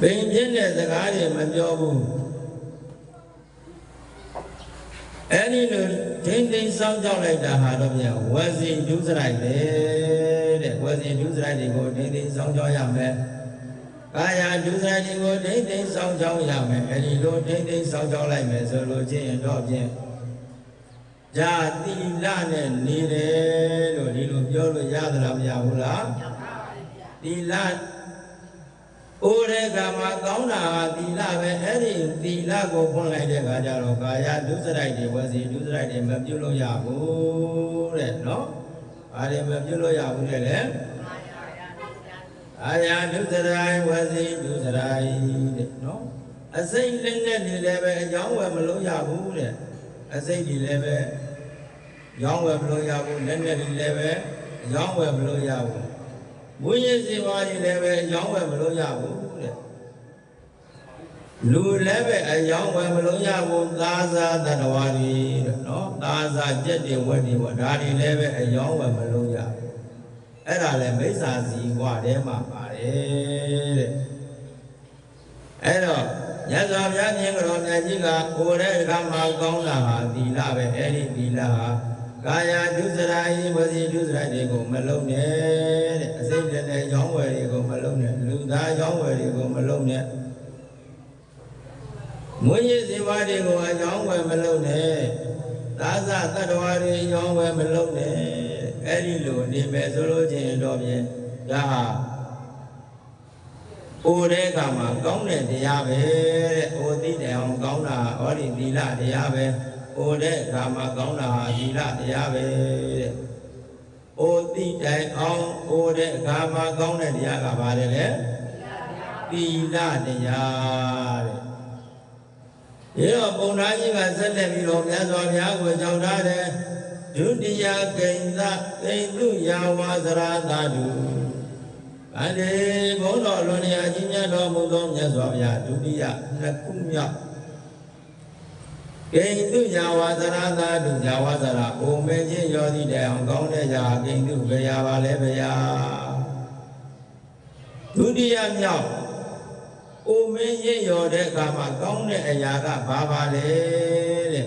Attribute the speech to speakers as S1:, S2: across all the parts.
S1: ဘိန်ဖြစ်တဲ့စကားတွေမပြောဘူးအဲ့ဒီလိုဒိမ့်ဒိမ့်စောင်းကြောက်လိုက်တာဟာတော့ပြန်ဝစီဒုစရိုက်ပဲတဲ့ဝစီဒုစရိုက်တွေကိုဒိမ့်ဒိမ့်စောင်းကြောက်ရမယ်ကာယဒုစရိုက်တွေကိုဒိမ့်ဒိမ့်စောင်းကြောက်ရမယ်အဲ့ဒီလိုဒိမ့်ဒိမ့်စောင်းကြောက်လိုက်မယ်ဆိုလို့ချင်းတော့ဖြင့်ဇာတိလနဲ့နေတယ်လို့ဒီလိုပြောလို့ရသလားမရဘူးလားတိလ ဩရေကမှာကောင်းတာဟာသီလပဲအဲ့ဒီသီလကိုဖွင့်လိုက်တဲ့အခါကျတော့ကာယဒုစရိုက်တွေဝစီဒုစရိုက်တွေမပြုတ်လို့ရဘူးတဲ့နော်။ဘာတွေမပြုတ်လို့ရဘူးတဲ့လေ။အာယဒုစရိုက်ဝစီဒုစရိုက်တဲ့နော်။အစိမ့်လက်နဲ့နေလည်းပဲအကြောင်းဝယ်မလို့ရဘူးတဲ့အစိမ့်ဒီလည်းပဲရောင်းဝယ်မလို့ရဘူးလက်နဲ့ဒီလည်းပဲရောင်းဝယ်မလို့ရဘူး ဝိညာဉ်စေဝါတွေလည်းပဲရောင်းဝယ်မလို့ရဘူးတဲ့လူလည်းပဲအယောင်းဝယ်မလို့ရဘူးသာသာတတဝါတွေတဲ့နော်သာသာကြက်တွေဝက်တွေပေါ့ဒါတွေလည်းပဲအယောင်းဝယ်မလို့ရဘူးအဲ့ဒါလည်းမိစ္ဆာစီကွာထဲမှာပါတယ်တဲ့အဲ့တော့မြတ်စွာဘုရားမြင်တော်မြတ်ကြီးကကိုယ်တဲ့အခါမှာကောင်းတာဟာသီလပဲအဲ့ဒီသီလဟာ ကာယဒုစရိုက်ဝစီဒုစရိုက်တွေကိုမလုံးနဲ့တဲ့အစိမ့်တဲ့နဲ့ရောင်းဝယ်တွေကိုမလုံးနဲ့လူသားရောင်းဝယ်တွေကိုမလုံးနဲ့မွေးရည်စေဝါတွေကိုအကြောင်းဝယ်မလုံးနဲ့သာသတတ္တဝါတွေရောင်းဝယ်မလုံးနဲ့အဲ့ဒီလိုနေမယ်ဆိုလို့ချင်းတော့ဖြင့်ဒါဟာအိုတဲ့ကမှာကောင်းတဲ့တရားပဲတဲ့အိုသိတယ်အောင်ကောင်းတာဟောဒီသီလတရားပဲ အိုတဲ့ကမှာကောင်းတာဟာသီလတရားပဲတဲ့အိုသိတယ်အောင်အိုတဲ့ကမှာကောင်းတဲ့တရားကဘာလဲလဲသီလတရားတဲ့ဒီတော့ပုံသားကြီးကဆက်လက်ပြီးတော့မြတ်စွာဘုရားကိုကြောက်ထားတယ်ဒုတိယကိဉ္စကိဉ္စုယာဝါစရာသာတုဗန္ဒီဘုန်းတော်လွန်ရာကြီးမြတ်တော်မူသောမြတ်စွာဘုရားဒုတိယနှစ်ခုမြောက် ကိဉ္စုယာဝါစရာသာတုယာဝါစရာအိုမေချင်းရောသည့်တိုင်အောင်ကောင်းတဲ့ရာကိဉ္စုဘယ်ရာပါလဲဘယ်ရာဒုတိယမြောက်အိုမင်းရင့်ရော်တဲ့အခါမှာကောင်းတဲ့အရာကဘာပါလဲတဲ့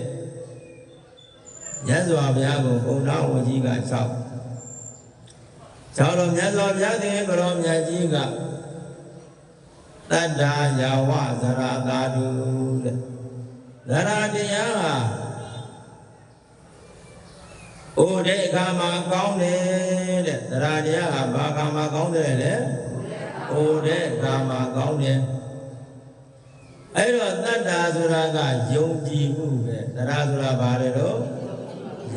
S1: မြတ်စွာဘုရားကိုဘုရားဝကြီးကဆောက်ဆောက်တော့မြတ်စွာဘုရားရှင်ဘရောမြတ်ကြီးကတတ္တာယာဝဇရာသာတုတဲ့ ဇရာတရားဟာအိုတဲ့အခါမှာကောင်းတယ်တဲ့ဇရာတရားဟာဘာအခါမှာကောင်းတယ်လဲအိုတဲ့အခါမှာကောင်းတယ်အဲ့တော့တတ္တာဆိုတာကယုံကြည်မှုပဲသရဆိုတာဘာလဲတော့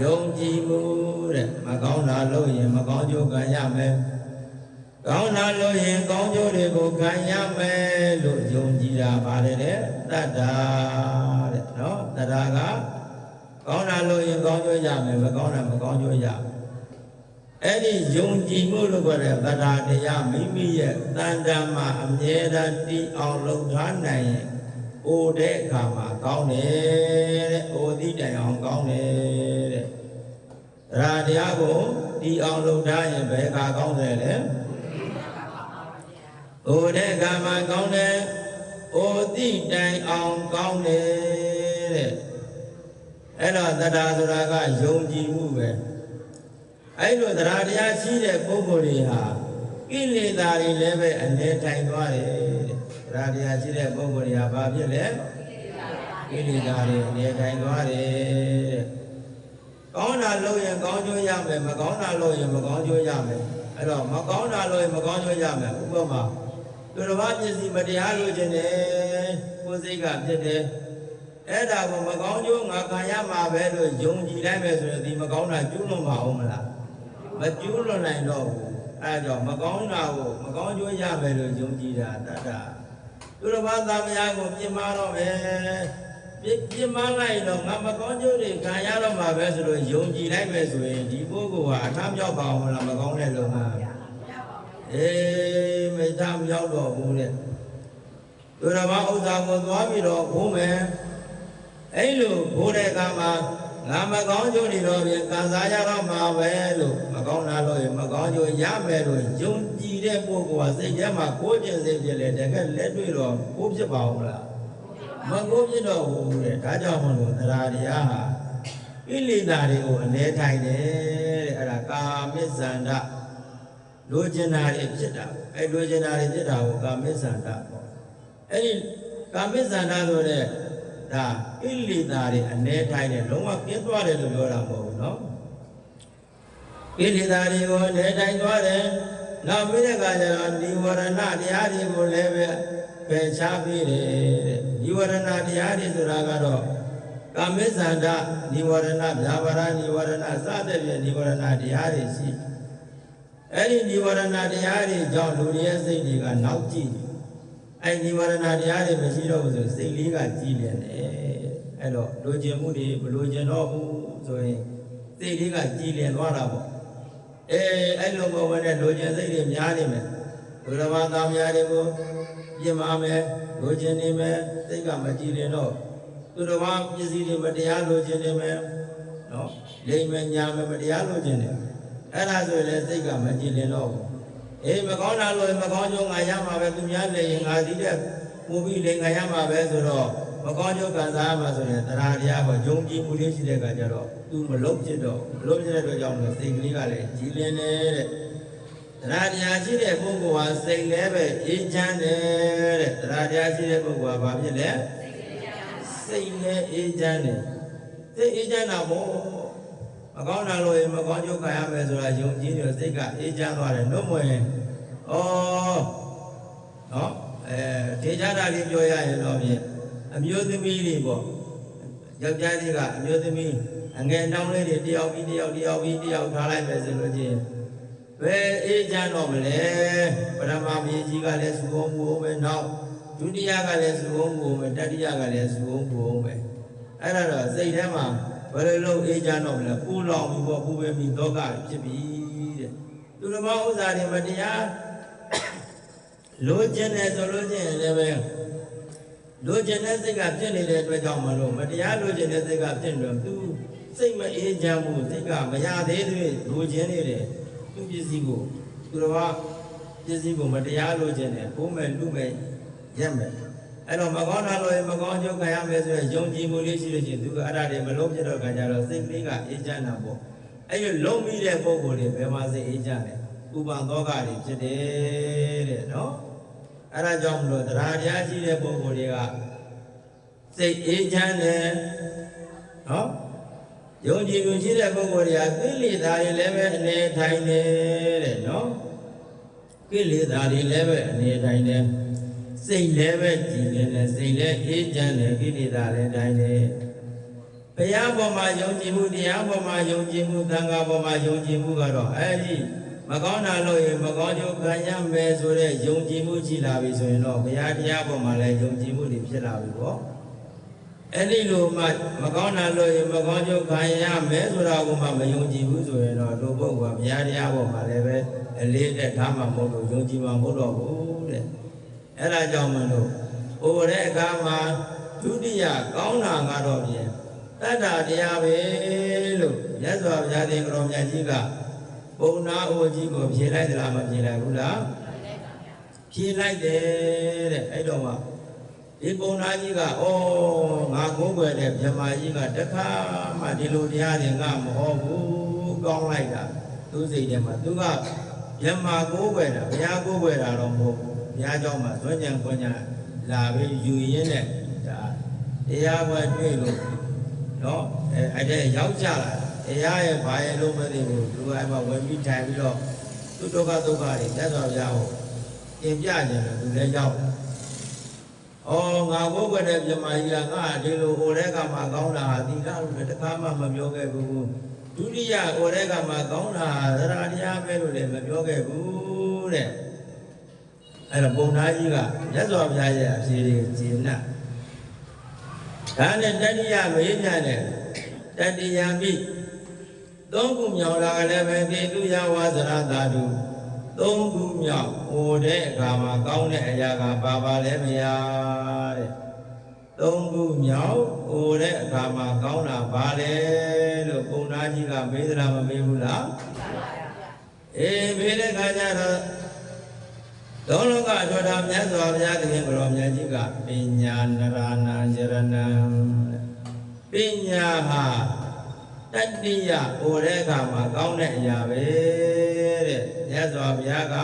S1: ယုံကြည်မှုတဲ့မကောင်းတာလုပ်ရင်မကောင်းကျိုးခံရမယ်ကောင်းတာလုပ်ရင်ကောင်းကျိုးတွေကိုခံရမယ်လို့ယုံကြည်တာဘာလဲတဲ့တတ္တာတဲ့ နော်တတ္တာကကောင်းတာလုပ်ရင်ကောင်းကျိုးရမယ်မကောင်းတာမကောင်းကျိုးရမယ်အဲ့ဒီယုံကြည်မှုလို့ခေါ်တဲ့တရားတရားမိမိရဲ့တန်တမ်းမှာအမြဲတမ်းတည်အောင်လုပ်ထားနိုင်ရင်အိုတဲ့အခါမှာကောင်းတယ်တဲ့အိုသည့်တိုင်အောင်ကောင်းတယ်တဲ့တရားတရားကိုတည်အောင်လုပ်ထားရင်ဘယ်အခါကောင်းတယ်လဲအိုတဲ့အခါမှာကောင်းတယ်အိုသည့်တိုင်အောင်ကောင်းတယ် တဲ့အဲ့တော့တရားဆိုတာကယုံကြည်မှုပဲအဲ့လိုတရားတရားရှိတဲ့ပုဂ္ဂိုလ်တွေဟာကိလေသာတွေလည်းပဲအနေထိုင်သွားတယ်တဲ့တရားတရားရှိတဲ့ပုဂ္ဂိုလ်တွေဟာဘာဖြစ်လဲကိလေသာတွေအနေထိုင်သွားတယ်တဲ့ကောင်းတာလုပ်ရင်ကောင်းကျိုးရမယ်မကောင်းတာလုပ်ရင်မကောင်းကျိုးရမယ်အဲ့တော့မကောင်းတာလုပ်ရင်မကောင်းကျိုးရမယ်ဥပမာသူတစ်ပါးမျက်စိမတရားလို့ခြင်းတယ်ကိုယ်စိတ်ကဖြစ်တယ် အဲ့ဒါကိုမကောင်းကျိုးငါခံရမှာပဲလို့ယုံကြည်လိုက်မယ်ဆိုရင်ဒီမကောင်းတာကျူးလွန်ပါအောင်မလားမကျူးလွန်နိုင်တော့ဘူးအဲဒါကြောင့်မကောင်းတာကိုမကောင်းကျိုးရမယ်လို့ယုံကြည်တာတတ်တာသူတစ်ပါးသားမယားကိုပြင်မာတော့မယ်ပြပြင်မာလိုက်တော့ငါမကောင်းကျိုးတွေခံရတော့မှာပဲဆိုလို့ယုံကြည်လိုက်မယ်ဆိုရင်ဒီပုဂ္ဂိုလ်ဟာအထမြောက်ပါအောင်မလားမကောင်းတဲ့လုံမှာအေးမထမြောက်တော့ဘူးတဲ့သူတစ်ပါးဥစ္စာကိုသွားပြီးတော့ဘုံမယ် အဲ့လိုဘိုးတဲ့အခါမှာငါမကောင်းကျိုးတွေတော့ပြန်ခံစားရတော့မှာပဲလို့မကောင်းတာလို့ရင်မကောင်းကျိုးရမယ်လို့ယုံကြည်တဲ့ပုဂ္ဂိုလ်ဟာစိတ်ထဲမှာကိုယ်ကျင်စိတ်ဖြစ်လေတကယ်လက်တွေ့တော့ကိုယ်ဖြစ်ပါအောင်လားမကိုယ်ဖြစ်တော့ဘူးတဲ့ဒါကြောင့်မလို့တရားတရားဟာဣလိတာတွေကိုအနေထိုင်တယ်တဲ့အဲ့ဒါကာမိစ္ဆန္ဒလိုချင်တာတွေဖြစ်တာပေါ့အဲ့လိုချင်တာတွေဖြစ်တာကိုကာမိစ္ဆန္ဒပေါ့အဲ့ဒီကာမိစ္ဆန္ဒဆိုတဲ့ ဒါဣလိတာတွေအနေထိုင်တယ်လုံးဝပြင်းသွားတယ်လို့ပြောတာမဟုတ်ဘူးနော်ကိလေသာတွေကိုနေတိုင်းသွားတယ်။နောက်ပြီးတဲ့အခါကျတော့ဒီဝရဏတရားတွေကိုလည်းပဲပယ်ချပြီးတယ်တဲ့။ဒီဝရဏတရားတွေဆိုတာကတော့ကာမိစ္ဆန္ဒဒီဝရဏဗျာပါဒဒီဝရဏစတဲ့ပြဒီဝရဏတရားတွေရှိ။အဲ့ဒီဒီဝရဏတရားတွေကြောင့်လူတွေရဲ့စိတ်တွေကနောက်ကြည့်။ အဲ့ဒီဝရဏတရားတွေမရှိတော့ဘူးဆိုစိတ်လေးကကြည်လင်တယ်။အဲ့တော့လိုချင်မှုတွေမလိုချင်တော့ဘူးဆိုရင်စိတ်လေးကကြည်လင်သွားတာပေါ့။အဲအဲ့လိုပုံဝင်တဲ့လူကျင်စိတ်တွေများနေမယ်ဘုရားဘာသာများတွေကိုပြင်ပါမယ်လူကျင်နေမယ်စိတ်ကမကြည်ရင်တော့သူတော်ဘာပစ္စည်းတွေမတရားလူကျင်နေမယ်နော်လိမ်မယ်ညာမယ်မတရားလူကျင်နေအဲ့ဒါဆိုရင်လည်းစိတ်ကမကြည်ရင်တော့ဘူး အေးမကောင်းတာလို့မကောင်းကြုံငါရမှာပဲသူများလည်းရင်ငါဒီတဲ့ပူပြီးလိမ်ငါရမှာပဲဆိုတော့မကောင်းကြုံခံစားရမှာဆိုရင်တရားတရားကိုယုံကြည်မှုလေးရှိတဲ့အခါကျတော့သူမလုံးဖြစ်တော့မလုံးဖြစ်တဲ့အတွက်ကြောင့်လို့စိတ်ကလေးကလည်းကြည်လင်နေတဲ့တရားတရားရှိတဲ့ပုဂ္ဂိုလ်ဟာစိတ်လည်းပဲအေးချမ်းတယ်တဲ့တရားတရားရှိတဲ့ပုဂ္ဂိုလ်ဟာဘာဖြစ်လဲစိတ်လည်းအေးချမ်းတယ်စိတ်အေးချမ်းတာမို့ မကောင်းတာလို့ရင်မကောင်းကျိုးခံရမယ်ဆိုတာယုံကြည်တယ်စိတ်ကအေးချမ်းသွားတယ်နှုတ်မဝင်ဩနော်အဲထေချာတာလေးပြောရရင်တော့ဖြင့်အမျိုးသမီးတွေပေါ့ယောက်ျားလေးကအမျိုးသမီးအငယ်တောင်းလေးတွေတယောက်ပြီးတယောက်တယောက်ပြီးတယောက်ထားလိုက်ပဲဆိုလို့ချင်းဘယ်အေးချမ်းတော့မလဲပထမမြေကြီးကလည်းစုုံမှုအောင်ပဲနောက်ဒုတိယကလည်းစုုံမှုအောင်ပဲတတိယကလည်းစုုံမှုအောင်ပဲအဲ့ဒါတော့စိတ်ထဲမှာ ဘယ်လိုလုပ်အေးချမ်းတော့မလဲပူလောင်ပြီးပေါ့ပူပဲပြီးဒုက္ခဖြစ်ပြီတဲ့သူတော်မဥစ္စာတွေမတရားလိုချင်တယ်ဆိုလို့ချင်းလည်းပဲလိုချင်တဲ့စိတ်ကဖြစ်နေတဲ့အတွက်ကြောင့်မလို့မတရားလိုချင်တဲ့စိတ်ကဖြစ်နေတော့သူစိတ်မအေးချမ်းဘူးစိတ်ကမရသေးသေးလိုချင်နေတယ်သူပစ္စည်းကိုသူတော်ကပစ္စည်းကိုမတရားလိုချင်တယ်ဘုံမဲ့လူမဲ့ရက်မဲ့ အဲ့တော့မကောင်းတာလို့ရင်မကောင်းကျုပ်ခံရမယ်ဆိုရင်ယုံကြည်မှုလေးရှိလို့ရှိရင်သူကအဲ့ဒါတွေမလုံးပြတော့ခံကြတော့စိတ်ကလေးကအေးချမ်းတာပေါ့အဲ့ဒီလုံးပြီးတဲ့ပုံကိုယ်တွေဘယ်မှာစိတ်အေးချမ်းလဲဥပံသောကတွေဖြစ်တယ်တဲ့နော်အဲ့ဒါကြောင့်မလို့တရားတရားရှိတဲ့ပုံကိုယ်တွေကစိတ်အေးချမ်းတယ်နော်ယုံကြည်မှုရှိတဲ့ပုဂ္ဂိုလ်တွေကကိလေသာတွေလည်းပဲအနေထိုင်တယ်တဲ့နော်ကိလေသာတွေလည်းပဲအနေထိုင်တယ် စိတ်လည်းပဲကြည်လင်တယ်စိတ်လည်းအေးချမ်းတယ်ကိလေသာလည်းတိုင်းတယ်ဘုရားပေါ်မှာယုံကြည်မှုတရားပေါ်မှာယုံကြည်မှုသံဃာပေါ်မှာယုံကြည်မှုကတော့အဲဒီမကောင်းတာလို့ရင်မကောင်းကျိုးခံရမယ်ဆိုတဲ့ယုံကြည်မှုရှိလာပြီဆိုရင်တော့ဘုရားတရားပေါ်မှာလည်းယုံကြည်မှုတွေဖြစ်လာပြီပေါ့အဲ့ဒီလိုမှမကောင်းတာလို့ရင်မကောင်းကျိုးခံရမယ်ဆိုတာကိုမှမယုံကြည်ဘူးဆိုရင်တော့လူပုဂ္ဂိုလ်ကဘုရားတရားပေါ်မှာလည်းပဲအလေးနဲ့ထားမှာမဟုတ်လို့ယုံကြည်မှာမဟုတ်တော့ဘူးတဲ့ အဲ့ဒါကြောင့်မလို့ဟိုတဲ့အခါမှာဒုတိယကောင်းတာကတော့ပြင်တတ္တာတရားပဲလို့မြတ်စွာဘုရားရှင်ကိုရောမြတ်ကြီးကပုံနာအိုကြီးကိုဖြေလိုက်သလားမဖြေလိုက်ဘူးလားဖြေလိုက်တယ်တဲ့အဲ့တော့မှဒီပုံနာကြီးကဩငါကိုးကွယ်တဲ့မြမကြီးကတခါမှဒီလိုတရားတွေငါမဟောဘူးကောင်းလိုက်တာသူစိတ်ထဲမှာသူကမြမကိုးကွယ်တာဘုရားကိုးကွယ်တာတော့မဟုတ်ဘူးဘု ရားเจ้าမှာဇွညံခွညာလာပြီးယူရင်းနဲ့ဒါတရားပွဲတွေ့လို့နော်အဲအဲ့ဒါရောက်ကြလာတရားရဲ့ဘာရဲ့လို့မသိဘူးသူကအဲ့မှာဝင်ပြီးထိုင်ပြီးတော့သူဒုက္ခဒုက္ခတွေတက်တော်ရအောင်ပြင်ပြကြတယ်သူလည်းရောက်လာ ။အော်ငါဘုတ်ကတဲ့မြမကြီးကငါဒီလိုဟိုတဲ့ကမှကောင်းတာဟာသီလလို့တခါမှမပြောခဲ့ဘူး။ဒုတိယဟိုတဲ့ကမှကောင်းတာသရတရားပဲလို့လည်းမပြောခဲ့ဘူးတဲ့။ အဲ့တော့ပုံသားကြီးကမြတ်စွာဘုရားရဲ့အဖြေတွေဂျင်းနာ။ဒါနဲ့တတိယမေးမြန်းတဲ့တတိယမိသုံးခုမြောက်လာလည်းပဲကေတုယဝါစရသာတုသုံးခုမြောက်ဟိုတဲ့အခါမှာကောင်းတဲ့အရာကပါပါလဲမရတဲ့သုံးခုမြောက်ဟိုတဲ့အခါမှာကောင်းတာပါလဲလို့ပုံသားကြီးကမေးသလားမမေးဘူးလားအေးပြီးတဲ့ခါကျတော့ သုံးလုံးကထောတာမြတ်စွာဘုရားသခင်ကိုရောမြတ်ကြီးကပညာနရဏံယရဏံပညာဟာတတ္တိယဟိုတဲ့အခါမှာကောင်းတဲ့အရာပဲတဲ့မြတ်စွာဘုရားက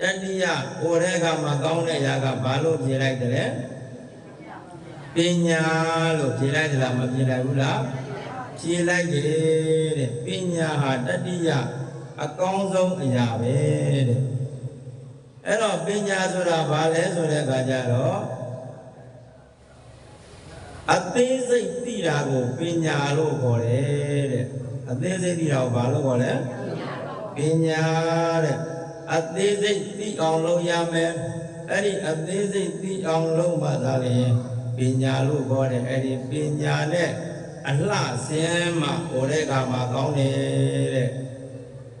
S1: တတ္တိယဟိုတဲ့အခါမှာကောင်းတဲ့အရာကဘာလို့ဖြေလိုက်တယ်ပညာလို့ဖြေလိုက်သလားမဖြေလိုက်ဘူးလားဖြေလိုက်တယ်တဲ့ပညာဟာတတ္တိယအကောင်းဆုံးအရာပဲတဲ့ အဲ့တော့ပညာဆိုတာဘာလဲဆိုတဲ့အခါကျတော့အသေးစိတ်သိတာကိုပညာလို့ခေါ်တယ်တဲ့အသေးစိတ်သိတာကိုဘာလို့ခေါ်လဲပညာတဲ့အသေးစိတ်သိအောင်လုပ်ရမယ်အဲ့ဒီအသေးစိတ်သိအောင်လုပ်မှသာလေပညာလို့ခေါ်တယ်အဲ့ဒီပညာနဲ့အလှဆင်းမှဟိုတဲ့အခါမှာကောင်းတယ်တဲ့။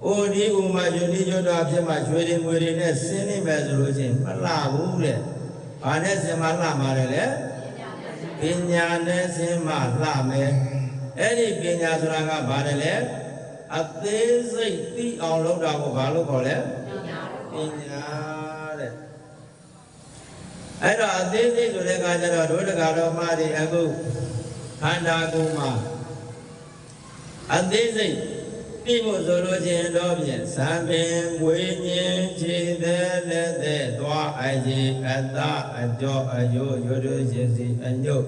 S1: အိုဒီဥမာယုန်ဒီကျွတ်တော်ဖြစ်မှရွှေတွေငွေတွေနဲ့ဆင်းနေမယ်ဆိုလို့ချင်းမလှဘူးတဲ့။ဘာနဲ့ဆင်းမှလှမှာလဲလေ။ပညာနဲ့ဆင်းမှလှမယ်။အဲ့ဒီပညာဆိုတာကဘာလဲလဲ။အသေးစိတ်သိအောင်လုပ်တာကိုဘာလို့ခေါ်လဲ။ပညာတဲ့။အဲ့တော့အသေးစိတ်ဆိုတဲ့အခါကျတော့ဒုဒကတော်မတွေအခုခန္ဓာကိုယ်မှာအသေးစိတ် ပြီးဖို့ဆိုလို့ချင်းတော့ဖြင့်သံပင်မွေးညင်ခြေသက်လက်သက်သွားအကြီးအသာအကျော်အယိုးရိုးရိုးရှင်စီအညုတ်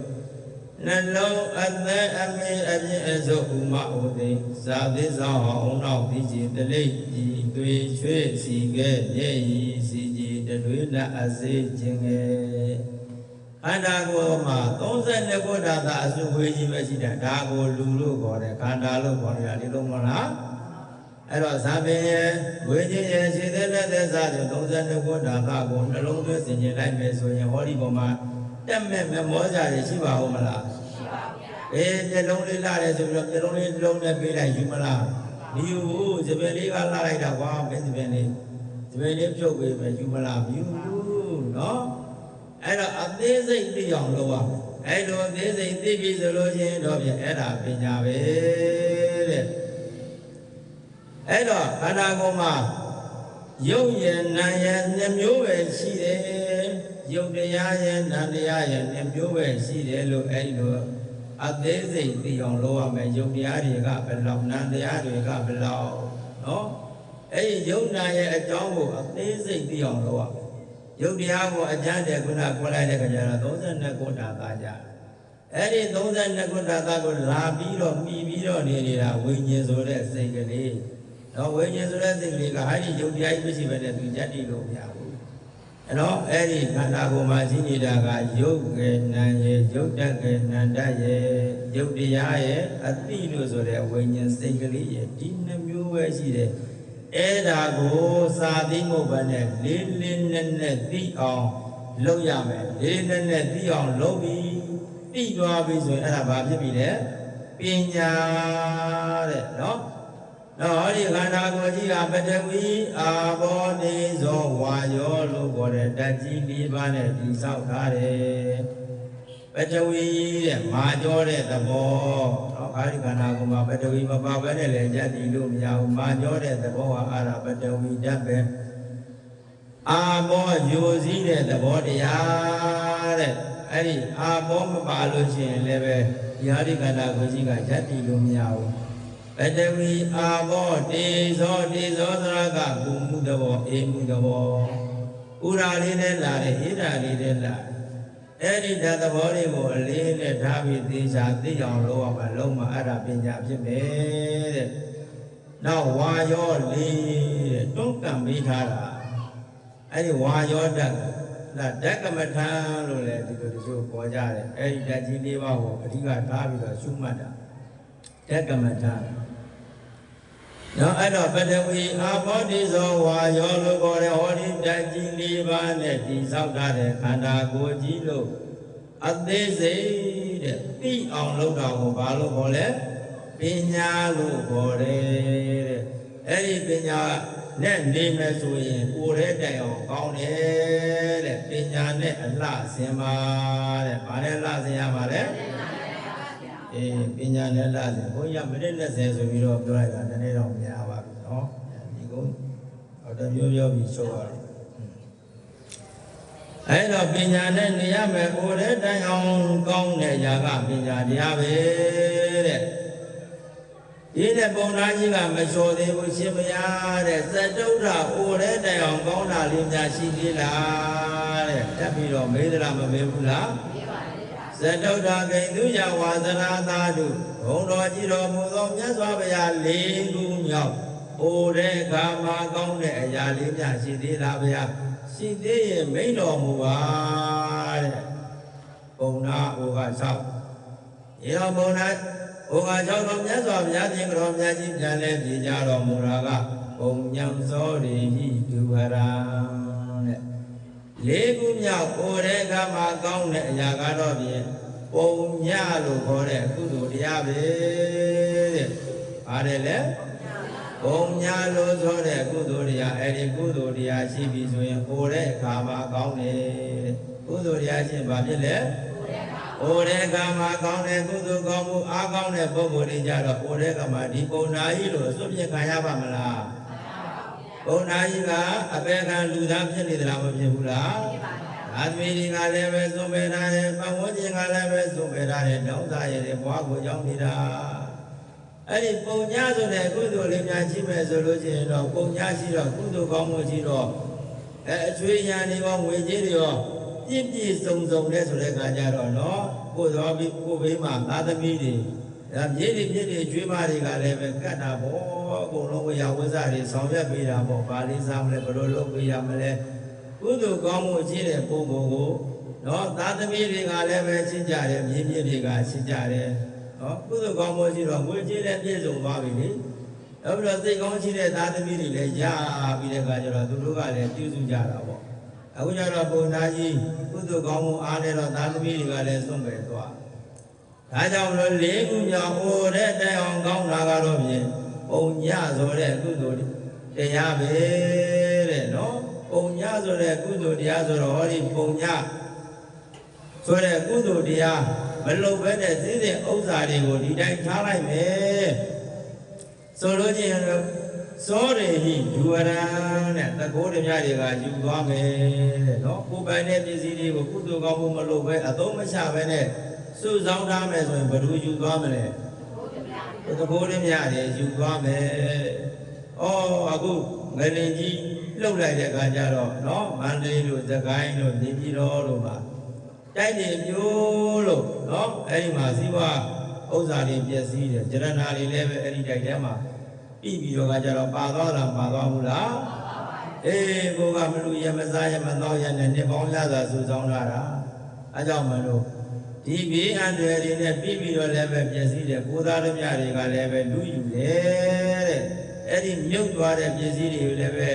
S1: နှလုံးအသက်အမေအပြည့်အစုံဥမဥသိဇာတိဆောင်အောင်နောက်ပြီးချီတလိပ်ဤသွေချွေးစီကဲမျက်ရည်စီကြီးတတွေးလက်အစေးခြင်းငယ်ခန္ဓာကိုယ်မှာ32ခုဓာတ်အစုဝေးကြီးပဲရှိတယ်ဒါကိုလူလို့ခေါ်တယ်ခန္ဓာလို့ခေါ်တယ်ဒီလိုမဟုတ်လား အဲ့တော့ဇာပင်ရဲ့ဝေခြင်းရဲ့ခြေသက်လက်သက်စားတဲ့32ခုဓာတ်ကိုနှလုံးသွင်းဆင်ခြင်လိုက်မယ်ဆိုရင်ဟောဒီပေါ်မှာတက်မဲ့မမောကြရရှိပါဦးမလားရှိပါဗျာအေးမျက်လုံးလေးလာတယ်ဆိုပြီးတော့မျက်လုံးလေးလုံးနဲ့ပေးလိုက်ယူမလားမယူဘူးဇပင်လေးကလာလိုက်တာကွာမင်းဇပင်လေးဇပင်လေးဖြုတ်ပေးမယ်ယူမလားမယူဘူးနော်အဲ့တော့အသေးစိတ်သိအောင်လုပ်ရမယ်အဲ့လိုအသေးစိတ်သိပြီဆိုလို့ချင်းတော့ပြန်အဲ့ဒါပညာပဲတဲ့ အဲ့တော့ခန္ဓာကိုယ်မှာရုပ်ရည်နာရည်နှမျိုးပဲရှိတယ်ရုပ်တရားရည်နာတရားရည်နှမျိုးပဲရှိတယ်လို့အဲ့လိုအသေးစိတ်သိအောင်လုပ်ရမယ်ရုပ်တရားတွေကဘယ်လောက်နာတရားတွေကဘယ်လောက်နော်အဲ့ဒီရုပ်နာရဲ့အကြောင်းကိုအသေးစိတ်သိအောင်လုပ်ရမယ်ရုပ်တရားကိုအကျမ်းတဲ့ခုနခေါ်လိုက်တဲ့ခါကျတော့32ခုတာသားကြအဲ့ဒီ32ခုတာသားကိုလာပြီးတော့မှီပြီးတော့နေနေတာဝိညာဉ်ဆိုတဲ့စိတ်ကလေး တော့ဝိညာဉ်ဆိုတဲ့စိတ်ကလေးကအဲ့ဒီရုပ်တရားကြီးမရှိဘဲနဲ့သူညတ်တည်လို့မရဘူးအဲ့တော့အဲ့ဒီခန္ဓာကိုယ်မှာရှိနေတာကရုပ်ကေနံရဲ့ရုပ်တက်ကေနန္တရဲ့ရုပ်တရားရဲ့အတိလို့ဆိုတဲ့ဝိညာဉ်စိတ်ကလေးရဲ့ဒီနှမျိုးပဲရှိတယ်အဲ့ဒါကိုစာသိမှုပဲနဲ့လေးလေးနက်နက်သိအောင်လုပ်ရမယ်လေးနက်နက်သိအောင်လုပ်ပြီးသိသွားပြီဆိုရင်အဲ့ဒါဘာဖြစ်ပြီလဲပညာတဲ့နော် နော်ဟောဒီခန္ဓာကိုယ်ကြီးကပထဝီအာဘောနေဇောဝါယောလို့ခေါ်တဲ့ဓာတ်ကြီး၄ပါးနဲ့ဒီဆောက်ထားတယ်ပထဝီတဲ့မာကြောတဲ့သဘောနော်အာဒီခန္ဓာကိုယ်မှာပထဝီမပါဘဲနဲ့လည်းယက်တည်လို့မရဘူးမာကြောတဲ့သဘောဟာအာရပထဝီဓာတ်ပဲအာဘောယိုစည်းတဲ့သဘောတရားတဲ့အဲ့ဒီအာဘောမပါလို့ရှိရင်လည်းပဲဒီဟာဒီခန္ဓာကိုယ်ကြီးကယက်တည်လို့မရဘူး ပတဝီအာဘောတေဇောတေဇောသရကဘူမှုတဘောအေမှုတဘောဥရာလေးနဲ့လာတယ်ဣရာလေးနဲ့လာအဲ့ဒီဓာတ်သဘောတွေကိုအလေးနဲ့ထားပြီးသေချာသိအောင်လုပ်ရမှာလုံးမအဲ့ဒါပညာဖြစ်မယ်တဲ့နောက်ဝါယောလေးတဲ့တွန်းကံပေးထားတာအဲ့ဒီဝါယောဓာတ်ဒါဓကမထံလို့လည်းဒီလိုတချို့ပေါ်ကြတယ်အဲ့ဒီဓာတ်ကြီးလေးပါးကိုအဓိကထားပြီးတော့ရှုမှတ်တာဓကမထံ နော်အဲ့တော့ပထဝီအာဘောဓိဇောဝါယောလို့ခေါ်တဲ့ဟောဒီဓာတ်ကြီး၄ပါးနဲ့တည်ဆောက်ထားတဲ့ခန္ဓာကိုယ်ကြီးလို့အသေးစိတ်တဲ့သိအောင်လုပ်တာကိုဘာလို့ခေါ်လဲပညာလို့ခေါ်တယ်တဲ့အဲ့ဒီပညာနဲ့နေမယ်ဆိုရင်ကိုယ်ရဲ့တိုင်အောင်ကောင်းတယ်တဲ့ပညာနဲ့အလှဆင်ပါတဲ့ဘာနဲ့လှဆင်ရပါလဲ အေးပညာနဲ့လှဆင်ဘုန်းကြီးကမိနစ်20ဆိုပြီးတော့ပြောလိုက်တာနည်းနည်းတော့များပါပြီနော်ဒီကုကိုဟောတမျိုးပြောပြီးချုပ်ရတယ်အဲ့တော့ပညာနဲ့နေရမယ်ကိုယ်တဲ့တိုင်အောင်ကောင်းတဲ့ຢာကပညာတရားပဲတဲ့ဒီတဲ့ပုံသားကြီးကမလျှော်သေးဘူးရှင်မယားတဲ့သတ္တုဒ္ဓအိုတဲ့တိုင်အောင်ကောင်းတာလေးများရှိသေးလားတဲ့တက်ပြီးတော့မေးသလားမမေးဘူးလား ဇတုဒ္ဓဂိန္ဓုယဝါသနာသာတုဘုံတော်ကြည်တော်မူသောမြတ်စွာဘုရားလေးခုမြောက်အိုတဲ့ခါမှာကောင်းတဲ့အရာလေးများရှိသေးလားဗျာရှိသေးရင်မိန်တော်မူပါတဲ့ပုံနာဟိုကဆောက်ရေတော်ပုံနာဟိုကဆောက်တော်မြတ်စွာဘုရားရှင်တော်မြတ်ကြီးပြန်လဲပြေကြတော်မူတာကပုံညံစောရိဟိဒုဝရံတဲ့ လေးခုမြောက်အိုတဲ့ခါမှာကောင်းတဲ့အရာကတော့ဖြင့်ပုံညလို့ခေါ်တဲ့ကုသိုလ်တရားပဲတဲ့ပါတယ်လေပုံညာလို့ဆိုတဲ့ကုသိုလ်တရားအဲ့ဒီကုသိုလ်တရားရှိပြီဆိုရင်ဟိုတဲ့အခါမှာကောင်းတယ်တဲ့ကုသိုလ်တရားရှိဘာဖြစ်လဲဟိုတဲ့အခါမှာကောင်းတဲ့ကုသိုလ်ကောင်းမှုအားကောင်းတဲ့ပုဂ္ဂိုလ်တွေကြတော့ဟိုတဲ့အခါမှာဒီပုံနာကြီးလို့အစွတ်ပြခံရပါမလား ပုံနာကြီးကအပေခံလူသားဖြစ်နေသလားမဖြစ်ဘူးလားအာသမီတွေကလည်းပဲသုံးပေထားတယ်ပဝန်းကျင်ကလည်းပဲသုံးပေထားတယ်တောင်းစားရတဲ့ဘွားကိုကြောင်းနေတာအဲ့ဒီပုံညာဆိုတဲ့ကုသိုလ်လေးများရှိမယ်ဆိုလို့ရှိရင်တော့ပုံညာရှိတော့ကုသိုလ်ကောင်းမှုရှိတော့အဲအချွေရံတွေရောငွေကြေးတွေရောပြည့်ပြည့်စုံစုံတဲ့ဆိုတဲ့ခါကျတော့နော်ကိုတော်ပြီးကိုဘေးမှာသာသမီတွေ ဒါမြည်တွေမြည်တွေကျွေးမတွေကလည်းပဲကတ်တာပေါ့အကုန်လုံးဝေယဝဇ္ဇတွေဆောင်ရွက်ပေးတာပေါ့ဘာလေးစားမလဲဘယ်လိုလုပ်ပေးရမလဲကုသိုလ်ကောင်းမှုရှိတဲ့ပုဂ္ဂိုလ်ကိုနော်သာသမီတွေကလည်းပဲရှင်းကြတယ်မြင်းမြင့်တွေကရှင်းကြတယ်နော်ကုသိုလ်ကောင်းမှုရှိတော့ငွေကြေးလည်းပြည့်စုံသွားပြီလေနောက်ပြီးတော့စိတ်ကောင်းရှိတဲ့သာသမီတွေလည်းရပြီးတဲ့အခါကျတော့သူတို့ကလည်းပြုစုကြတာပေါ့အခုကျတော့ပုံသားကြီးကုသိုလ်ကောင်းမှုအားနဲ့တော့သာသမီတွေကလည်းစွန့်ပယ်သွား ဒါကြောင့်လို့လေးခုမြောက်ဟိုတဲ့တိုင်အောင်ကောင်းတာကတော့ဖြင့်ပုံညဆိုတဲ့ကုသိုလ်တရားပဲတဲ့နော်ပုံညဆိုတဲ့ကုသိုလ်တရားဆိုတော့ဟောဒီပုံညဆိုတဲ့ကုသိုလ်တရားမလုံဘဲနဲ့သိတဲ့ဥစ္စာတွေကိုဒီတိုင်းထားလိုက်မယ်ဆိုလို့ချင်းစောရေဟိဒူဝရံတဲ့တကောဓမြတွေကယူသွားမယ်တဲ့နော်ကိုယ်ပိုင်တဲ့ပစ္စည်းတွေကိုကုသိုလ်ကောင်းမှုမလုပ်ဘဲအသုံးမချဘဲနဲ့ စုဆောင်းထားမယ်ဆိုရင်ဘယ်လိုယူသွားမလဲတကောဓမြတွေယူသွားမယ်ဩအခုငလင်ကြီးလှုပ်လိုက်တဲ့အခါကျတော့နော်မန္တလေးတို့သခိုင်းတို့နေပြည်တော်တို့မှာတိုက်နေမျိုးလို့နော်အဲ့ဒီမှာဇီဝဥစ္စာတွေပျက်စီးတယ်ကြရဏာတွေလည်းပဲအဲ့ဒီတိုက်ထဲမှာပြီးပြီးတော့ကကျတော့ပါသွားတာပါသွားဘူးလားအေးကိုကမလူရမစားရမတော့ရနဲ့နေပေါင်းရတာစုဆောင်လာတာအဲကြောင့်မလို့ ဒီဘေးအန္တရာယ်တွေနဲ့ပြီးပြီးတော့လည်းပဲပျက်စီးတယ်ကိုသားတို့များတွေကလည်းပဲလူယူတယ်တဲ့အဲ့ဒီမြုပ်သွားတဲ့ပစ္စည်းတွေကိုလည်းပဲ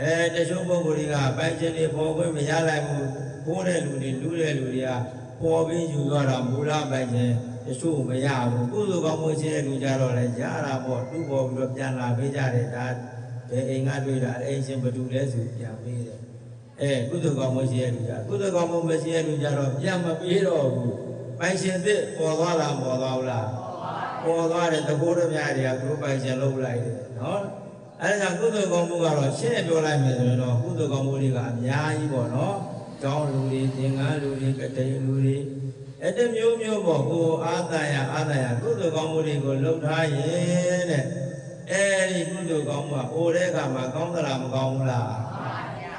S1: အဲတချို့ပုဂ္ဂိုလ်တွေကပိုင်ခြင်းတွေပေါ်ခွင့်မရလိုက်ဘူးခိုးတဲ့လူတွေလူတဲ့လူတွေကပေါ်ပြီးယူသွားတာမူလပိုင်ခြင်းတချို့မရဘူးကုသိုလ်ကောင်းမှုရှိတဲ့လူကြတော့လည်းရတာပေါ့သူ့ပေါ်ပြီးတော့ပြန်လာပေးကြတယ်ဒါဘယ်အိမ်ကတွေ့တာအိမ်ရှင်ဘယ်သူလဲဆိုပြန်ပေးတယ် အဲကုသိုလ်ကောင်းမှုရှိတဲ့လူကြကုသိုလ်ကောင်းမှုမရှိတဲ့လူကြတော့ပြန်မပေးတော့ဘူးပိုင်ရှင်သစ်ပေါ်သွားလားပေါ်သွားဘူးလားပေါ်သွားတယ်တကိုးတော်များတွေကသူတို့ပိုင်ရှင်လုပ်လိုက်တယ်နော်အဲဒါကြောင့်ကုသိုလ်ကောင်းမှုကတော့ရှင်းပြောလိုက်မယ်ဆိုရင်တော့ကုသိုလ်ကောင်းမှုတွေကအများကြီးပေါ့နော်။ကျောင်းလူတွေသင်္ကန်းလူတွေကတိန်လူတွေအဲ့တမျိုးမျိုးပေါ့ကိုအာသယအာသယကုသိုလ်ကောင်းမှုတွေကိုလှုပ်ထားရင်တဲ့အဲဒီကုသိုလ်ကောင်းမှုကအိုတဲ့အခါမှာကောင်းသလားမကောင်းဘူးလား။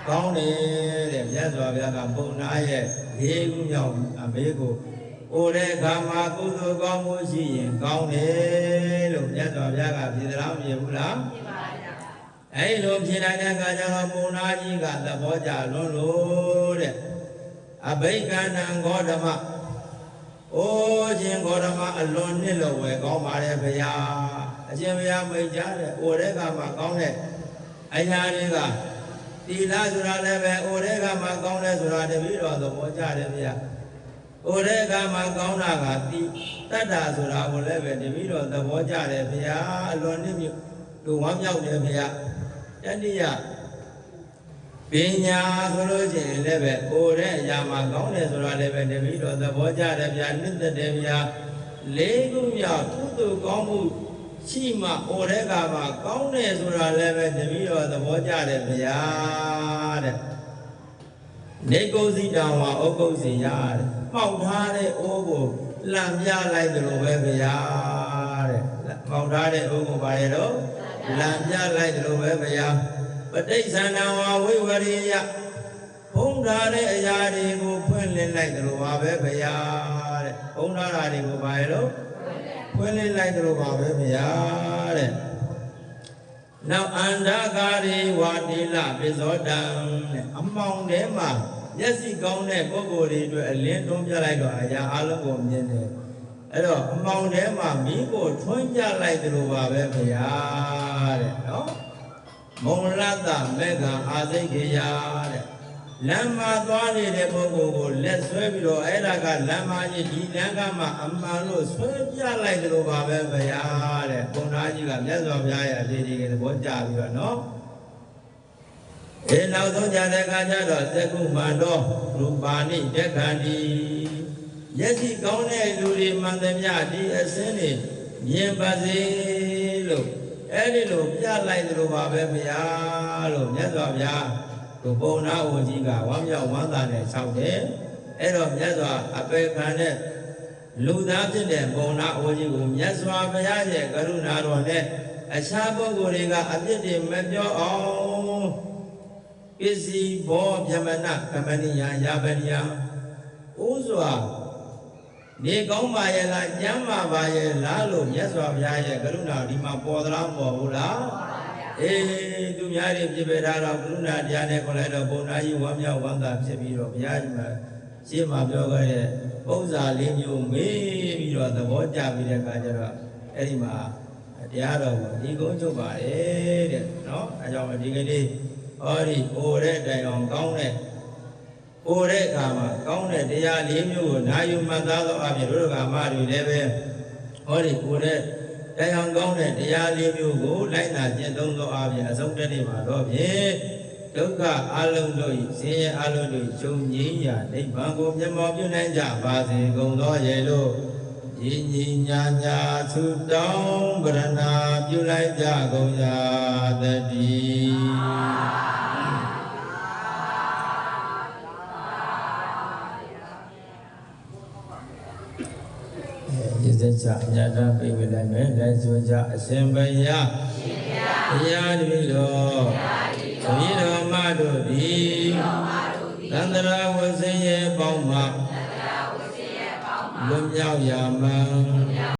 S1: ကောင်းတယ်တဲ့မြတ်စွာဘုရားကပုံနာရဲ့လေးခုမြောက်အမေကိုအိုတဲ့အခါမှာကုသိုလ်ကောင်းမှုရှိရင်ကောင်းတယ်လို့မြတ်စွာဘုရားကပြည်သလားမပြည်ဘူးလား။အဲ့လိုဖြစ်နိုင်တဲ့အခါကျတော့ပုံနာကြီးကသဘောကျလွန်းလို့တဲ့အဘိက္ခဏံဂေါတမအိုးရှင်ဂေါတမအလွန်နှစ်လို့ဝယ်ကောင်းပါလေဗျာအရှင်ဘုရားမိတ်ကြတဲ့အိုတဲ့ကမှကောင်းတဲ့အရာတွေက တီလာဆိုတာလည်းပဲအိုတဲ့ကမှကောင်းတယ်ဆိုတာတပည့်တော်သဘောကျတယ်ဗျာအိုတဲ့ကမှကောင်းတာကတီတတ္တာဆိုတာကိုလည်းပဲတပည့်တော်သဘောကျတယ်ဗျာအလွန်နှစ်မြတ်လူဝမ်းမြောက်တယ်ဗျာတတိယပညာဆိုလို့ရှိရင်လည်းပဲကိုယ်တဲ့အရာမှာကောင်းတယ်ဆိုတာလည်းပဲတပည့်တော်သဘောကျတယ်ဗျာနှစ်သက်တယ်ဗျာလေးခုမြောက်ကုသိုလ်ကောင်းမှု ရှိမှအိုတဲ့ကမှာကောင်းတယ်ဆိုတာလည်းပဲတပည့်တော်သဘောကျတယ်ဗျာတဲ့နေကုစီတောင်မှာဥက္ကုစီရတဲ့မှောက်ထားတဲ့အိုးကိုလံပြလိုက်တယ်လို့ပဲဗျာတဲ့မှောက်ထားတဲ့အိုးကိုပါရတော့လံပြလိုက်တယ်လို့ပဲဗျာပဋိစ္ဆန္ဒဝဝိဝရိယဖုံးထားတဲ့အရာတွေကိုဖွင့်လင်းလိုက်တယ်လို့ပါပဲဗျာတဲ့ဖုံးထားတာတွေကိုပါရတော့ ဖွင့်လင်းလိုက်တယ်လို့ပါပဲဗျာတဲ့နောက်အန္တကာရီဝါတိလပိဇောတံတဲ့အမောင်ထဲမှာမျက်စိကောင်းတဲ့ပုဂ္ဂိုလ်တွေအတွက်အလင်းတွန်းပြလိုက်တော့အရာအလုံးကိုမြင်တယ်အဲ့တော့အမောင်ထဲမှာမိကိုထွန်းပြလိုက်တယ်လို့ပါပဲဗျာတဲ့နော်မုံလတ္တမေဃအာသိခေယတဲ့ လမ်းမှာသွားနေတဲ့ပုဂ္ဂိုလ်ကိုလက်ဆွဲပြီးတော့အဲ့ဒါကလမ်းမကြီးဒီလမ်းကမှအမှန်လို့ဆွဲပြလိုက်တယ်လို့ပါပဲဗျာတဲ့ဘုံသားကြီးကမြတ်စွာဘုရားရဲ့အလေးကြီးကသဘောကျပြီးတော့နော်အဲနောက်ဆုံးကြတဲ့အခါကျတော့သက္ကုမှန်တော့ရူပါဏိတက်ခန္တီမျက်စိကောင်းတဲ့လူတွေမှန်သမျှဒီအစင်းတွေမြင်ပါစေလို့အဲ့ဒီလိုပြလိုက်သလိုပါပဲဗျာလို့မြတ်စွာဘုရား ကိုပုံနာဝန်ကြီးကဝမ်းမြောက်ဝမ်းသာနဲ့ဆောက်တယ်အဲ့တော့မြတ်စွာအပေခံတဲ့လူသားဖြစ်တဲ့ပုံနာဝန်ကြီးကိုမြတ်စွာဘုရားရဲ့ကရုဏာတော်နဲ့အခြားပုဂ္ဂိုလ်တွေကအပြစ်တွေမပြောအောင်ပစ္စည်းဘောဗြဟ္မဏကမဏိယယာပနိယဥစွာနေကောင်းပါရဲ့လားကျမ်းမာပါရဲ့လားလို့မြတ်စွာဘုရားရဲ့ကရုဏာဒီမှာပေါ်သလားပေါ်ဘူးလား အေးသူများတွေပြပေထားတော့ကရုဏာတရားနဲ့ခေါ်လိုက်တော့ဘုံသားကြီးဝမ်းမြောက်ဝမ်းသာဖြစ်ပြီးတော့ဘုရားကြီးမှာရှင်းမှာပြောခဲ့တဲ့ပုံစံလေးမျိုးမေးပြီးတော့သဘောကျပြီးတဲ့အခါကျတော့အဲ့ဒီမှာတရားတော်ကိုဒီကုန်းချုပ်ပါတယ်တဲ့နော်အဲကြောင့်ဒီကနေ့ဟောဒီဟိုတဲ့တိုင်အောင်ကောင်းတဲ့ဟိုတဲ့အခါမှာကောင်းတဲ့တရားလေးမျိုးကိုနာယူမှတ်သားသောအဖြစ်တို့ကမာတွေလည်းပဲဟောဒီဟိုတဲ့ တိုင်အောင်ကောင်းတဲ့တရားလေးမျိုးကိုလိုက်နာကျင့်သုံးသောအဖြစ်အဆုံးတည်းမှာတော့ဖြင့်ဒုက္ခအလုံးတို့ဤဆင်းရဲအလုံးတို့ချုပ်ငြိမ်းရာနိဗ္ဗာန်ကိုမျက်မှောက်ပြုနိုင်ကြပါစေကုန်သောရဲ့လို့ညီညီညာညာသုတောင်းပရဏာပြုလိုက်ကြကုန်ရာတည်းဒီ စကြအညာတပိဝေလိုက်မယ်လက်စွကြအရှင်ဘုရားဘုရားတပည့်တော်တပည့်တော်မတို့သည်သန္တရာဝဆင်းရဲ့ပေါင်းမှာလွတ်မြောက်ရာမှန်